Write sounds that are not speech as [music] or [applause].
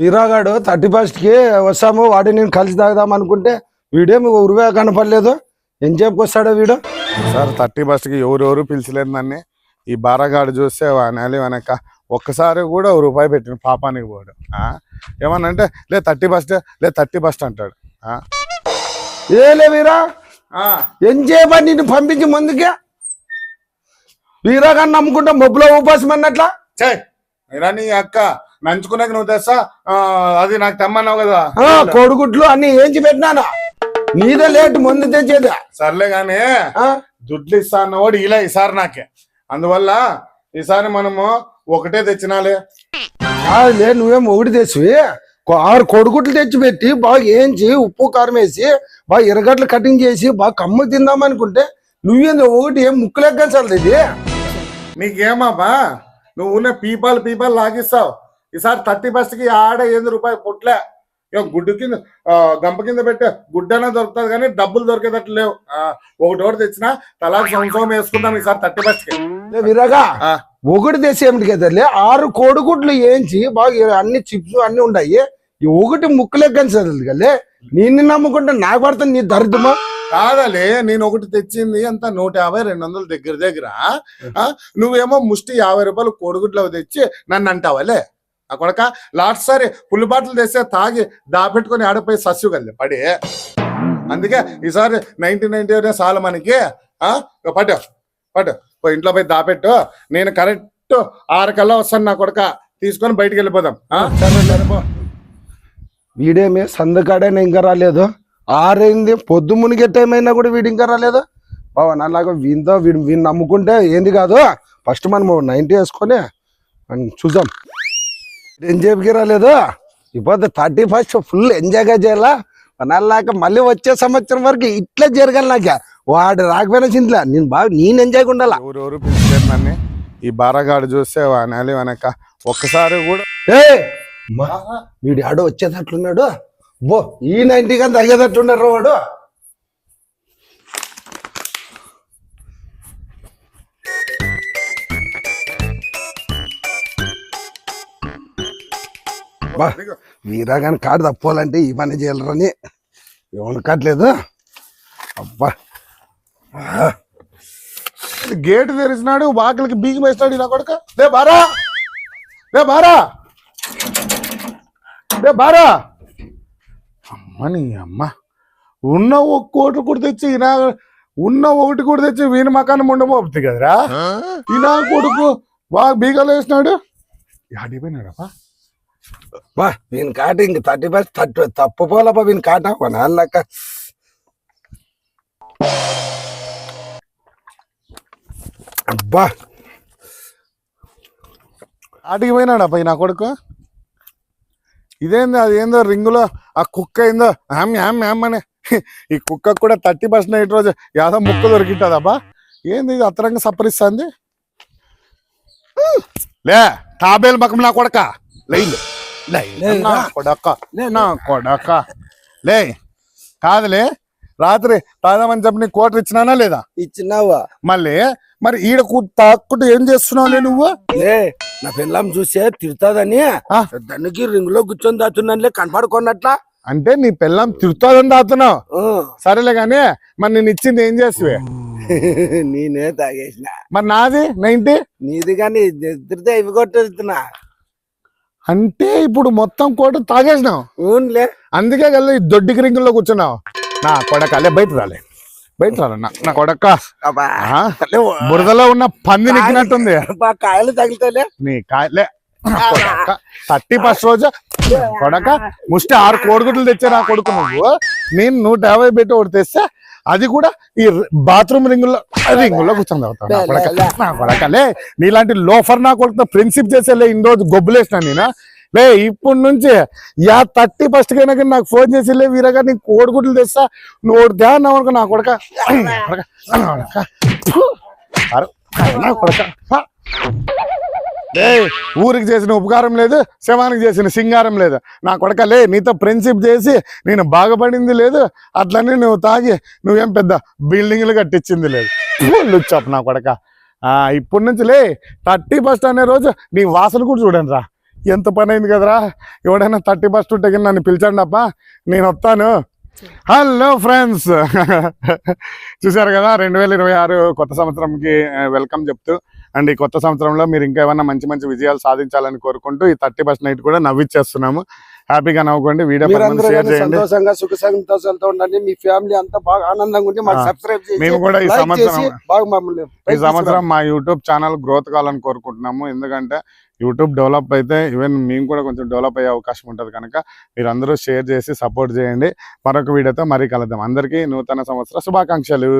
వీరాగాడు thirty ఫస్ట్కి వస్తాము వాడి నేను కలిసి తాగుదాం అనుకుంటే వీడేమి ఉరివే కనపడలేదు. ఏం చెప్పుకొస్తాడో వీడు? సార్ థర్టీ బస్కి ఎవరెవరు పిలిచలేదు నన్ను. ఈ బారగాడు చూస్తే వానాలి వెనక ఒక్కసారి కూడా రూపాయి పెట్టిన పాపానికి పోడు? ఏమన్నంటే లే థర్టీ బస్ట్ లే థర్టీ బస్ట్ అంటాడు? ఏలే వీరా? ఏం చేయబడి నిన్ను పంపించి ముందుకే? వీరాగాన్ని నమ్ముకుంటే మొబ్బులో ఉపాసం అన్నట్లా మీరా నీ అక్క. నంచుకున్నాక నువ్వు తెస్తా. అది నాకు తెమ్మన్నావు కదా. కోడిగుడ్లు అన్ని ఏంచి పెట్టినానా? నీదే లేట్ ముందు తెచ్చేది. సర్లే గానీ? దుడ్లు ఇస్తా అన్నవాడు ఇలా ఈసారి నాకే. అందువల్ల ఈసారి మనము ఒకటే తెచ్చినాలే. కాదులే నువ్వేం ఒకటి తెచ్చి ఆరు కొడుగుట్లు తెచ్చి పెట్టి బాగా ఏంచి ఉప్పు కారం వేసి బాగా ఎర్రగడ్డలు కటింగ్ చేసి బాగా కమ్మ తిందాం అనుకుంటే నువ్వేంది ఒకటి ఏం ముక్కులెక్కల్సాలి ఇది నీకేమాబా నువ్వు ఉన్న పీపాలు పీపాలు లాగిస్తావు. ఈసారి థర్టీ కి ఆడ ఏంది రూపాయి పుట్లే ఇక గుడ్డు కింద గంప కింద పెట్టే గుడ్డనే దొరుకుతుంది కానీ డబ్బులు దొరికేటట్లు లేవు. ఒకటి ఒకటి తెచ్చినా తలాకి సంవత్సరం వేసుకుందాం ఈసారి థర్టీ కి. లే విరగా. ఒకటి తెచ్చి ఏమిటి కదలే ఆరు కోడిగుడ్లు ఏంచి బాగా అన్ని చిప్స్ అన్ని ఉన్నాయి ఈ ఒకటి ముక్కులెక్కల్సాలి కదే నిన్ను నమ్ముకుంటే నాకు పడుతుంది నీ దరిద్రమా. కాదలే నేను ఒకటి తెచ్చింది అంత నూట యాభై రెండు వందల దగ్గర దగ్గర. నువ్వేమో ముష్టి యాభై రూపాయలు కోడిగుడ్లు తెచ్చి నన్ను అంటావలే ఆ కొడక లాస్ట్ సారి ఫుల్ బాటిల్ తెస్తే తాగి దాపెట్టుకొని ఆడిపోయి సస్యుగల్లి పడి. అందుకే ఈసారి నైన్టీ నైన్టీ చాలు మనకి ఆ? పట్టు పట్టు. పోయి ఇంట్లో పోయి దాపెట్టు. నేను కరెక్ట్ ఆరు కల్లా వస్తాను నా కొడక. తీసుకొని బయటికి వెళ్ళిపోదాం. ఆ? సరే సరిపో వీడేమి సందకాడైనా ఇంకా రాలేదు. ఆరైంది? పొద్దు మునిగే టైం అయినా కూడా వీడు ఇంకా రాలేదు. బావా నాలాగా వీంతో వీడు వీడిని నమ్ముకుంటే ఏంది కాదు? ఫస్ట్ మనం నైన్టీ వేసుకొని చూద్దాం. ఏం చెప్పి రాలేదు ఇప్పుడు థర్టీ ఫస్ట్ ఫుల్ ఎంజాయ్గా చేయాలా? నాలాగా మళ్ళీ వచ్చే సంవత్సరం వరకు ఇట్లా జరగాలి నాక. వాడు రాకపోయినా చింతలే. నేను బాగా నేను ఎంజాయ్గా ఉండాలా? ఎవరెవరు పిలిచారు నన్ను? ఈ బారగాడు చూస్తే వానాలి వెనక. ఒక్కసారి కూడా. ఏ వీడు ఆడు వచ్చేటట్లున్నాడు. బో ఈ నైన్టీ కానీ తగ్గేటట్టున్నారు వాడు. బా వీరా కానీ కాడు తప్పాలంటే ఈ పని చేయాలరని ఏమనుకోవట్లేదు అబ్బా. గేట్ తెరిచినాడు వాకిలికి బీగం వేసినాడు ఇలా కొడక. రే బారా. రే బారా. రే బారా. అమ్మని అమ్మ. ఉన్న ఒక కోటి కూడా తెచ్చి ఈయన ఉన్న ఒకటి కూడా తెచ్చి వీని మకానం ఉండబోతుంది కదరా. ఈయన కొడుకు బాగా బీగాలు వేసినాడు ఆడిపోయినాడప్పా బా వీని కాట ఇంక థర్టీ ఫైవ్ థర్టీ తప్పుకోవాలబ్బా వీని కాట. నాన్నక అబ్బా. ఆటికి పోయినాడు అబ్బాయి నా కొడుకు? ఇదేందో అది ఏందో రింగులో ఆ కుక్క ఏందో? హ్యామ్ హ్యామ్ హ్యామ్ అనే. ఈ కుక్క కూడా థర్టీ పర్సెంట్ నైట్ రోజు యాదో ముక్క దొరికింటదబ్బా ఏంది ఇది అత్తరంగా సపరిస్తుంది లే తాబేలు మకం నా కొడక. లైన్ లే లే, నా. కొడక లే, నా కొడక. లే కాదులే రాత్రి తాదామని చెప్పి నీకు కోటర్ ఇచ్చినానా లేదా? ఇచ్చినావా? మళ్ళీ మరి ఈడ కు- తాక్కుంటూ ఏం చేస్తున్నావులే నువ్వు? ఏ నా పిల్లం చూసే తిడతాదని ఆ? దానికి రింగ్లో కూర్చొని దాచున్నానులే కనపడుకున్నట్లా అంటే నీ పిల్లం తిరుతాదని దాతున్నావు సరేలే గానీ మరి నేను ఇచ్చింది ఏం చేస్తావే [laughs] నేనే తాగేసిన. మరి నాది నైన్టీ? నీది కానీ తిడితే ఇవి కొట్టేస్తున్నా. అంటే ఇప్పుడు మొత్తం కోట తాగేసినావు అందుకే కదా ఈ దొడ్డికి రింగుల్లో కూర్చున్నావు. నా కొడక బయట రాలే. బయట రాలే నా- కొడక. బురదలో ఉన్న పంది నెక్కినట్టుంది. కాయలు తగిలితేలే నీ కాయలే థర్టీ ఫస్ట్ రోజు కొడక. ముష్టి ఆరు కోడిగుడ్లు తెచ్చా నా కొడుకు నువ్వు. నేను నూట యాభై పెట్టి ఒకటి తెస్తే అది కూడా ఈ బాత్రూమ్ రింగుల్లో రింగుల్లో కూర్చొని తాగుతావు నా కొడక నా కొడకలే నీలాంటి లోఫర్ నా కొడుకు ఫ్రెండ్షిప్ చేసేలే ఇన్ని రోజు గొబ్బులేసిన నేను లే ఇప్పటి నుంచి యా థర్టీ ఫస్ట్ కైనా కానీ నాకు ఫోన్ చేసి లే వీరగా నీకు కోడిగుడ్లు తెస్తా నువ్వు ధ్యానం నా కొడుకు నా కొడక కొడక, నా కొడక. ఏ ఊరికి చేసిన ఉపకారం లేదు శవానికి చేసిన సింగారం లేదు. నా కొడకలే నీతో ఫ్రెండ్షిప్ చేసి నేను బాగుపడింది లేదు అట్లనే నువ్వు తాగి నువ్వేం పెద్ద బిల్డింగ్లు కట్టించింది లేదు. లుచ్చాపు నా కొడక. ఆ ఇప్పటి నుంచి లే థర్టీ ఫస్ట్ అనే రోజు నీ వాసన కూడా చూడండి రా. ఎంత పని అయింది కదరా. ఎవడైనా థర్టీ ఫస్ట్ ఉంటే కానీ నన్ను పిలిచండి అప్ప నేను వస్తాను. హలో ఫ్రెండ్స్ [laughs] చూసారు కదా రెండు వేల ఇరవై ఆరు కొత్త సంవత్సరంకి వెల్కమ్ చెప్తూ. అండ్ ఈ కొత్త సంవత్సరంలో మీరు ఇంకా ఏమైనా మంచి మంచి విజయాలు సాధించాలని కోరుకుంటూ ఈ థర్టీ ఫస్ట్ నైట్ కూడా నవ్విచ్చేస్తున్నాము. హ్యాపీగా నవ్వుకోండి వీడియో మీరందరూ షేర్ కానీ చేయండి. సంతోషంగా సుఖ సంతోషాలతో ఉండండి. మీ ఫ్యామిలీ అంతా బాగా ఆనందంగా ఉండి మాకు ఆ, సబ్స్క్రైబ్ చేసి మేము కూడా ఈ సంవత్సరం ఈ సంవత్సరం మా యూట్యూబ్ ఛానల్ గ్రోత్ కావాలని కోరుకుంటున్నాము. ఎందుకంటే యూట్యూబ్ డెవలప్ అయితే ఈవెన్ మేము కూడా కొంచెం డెవలప్ అయ్యే అవకాశం ఉంటుంది కనుక మీరు అందరూ షేర్ చేసి సపోర్ట్ చేయండి. మరొక వీడియోతో మరీ కలుద్దాం. అందరికీ నూతన సంవత్సర శుభాకాంక్షలు.